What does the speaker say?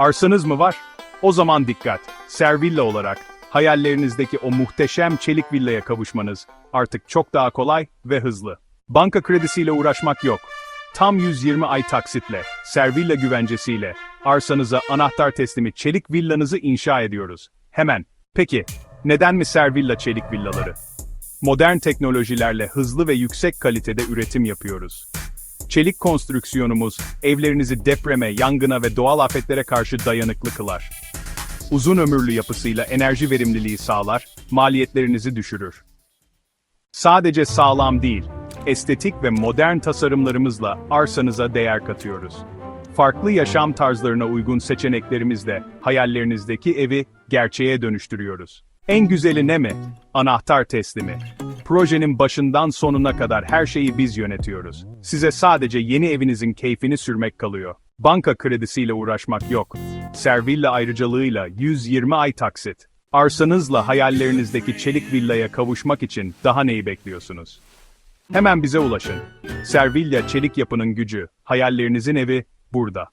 Arsanız mı var? O zaman dikkat. Servilla olarak hayallerinizdeki o muhteşem çelik villaya kavuşmanız artık çok daha kolay ve hızlı. Banka kredisiyle uğraşmak yok. Tam 120 ay taksitle, Servilla güvencesiyle arsanıza anahtar teslimi çelik villanızı inşa ediyoruz. Hemen. Peki, neden mi Servilla çelik villaları? Modern teknolojilerle hızlı ve yüksek kalitede üretim yapıyoruz. Çelik konstrüksiyonumuz evlerinizi depreme, yangına ve doğal afetlere karşı dayanıklı kılar. Uzun ömürlü yapısıyla enerji verimliliği sağlar, maliyetlerinizi düşürür. Sadece sağlam değil, estetik ve modern tasarımlarımızla arsanıza değer katıyoruz. Farklı yaşam tarzlarına uygun seçeneklerimizle hayallerinizdeki evi gerçeğe dönüştürüyoruz. En güzeli ne mi? Anahtar teslimi. Projenin başından sonuna kadar her şeyi biz yönetiyoruz. Size sadece yeni evinizin keyfini sürmek kalıyor. Banka kredisiyle uğraşmak yok. Servilla ayrıcalığıyla 120 ay taksit. Arsanızla hayallerinizdeki çelik villaya kavuşmak için daha neyi bekliyorsunuz? Hemen bize ulaşın. Servilla Çelik Yapı'nın gücü, hayallerinizin evi burada.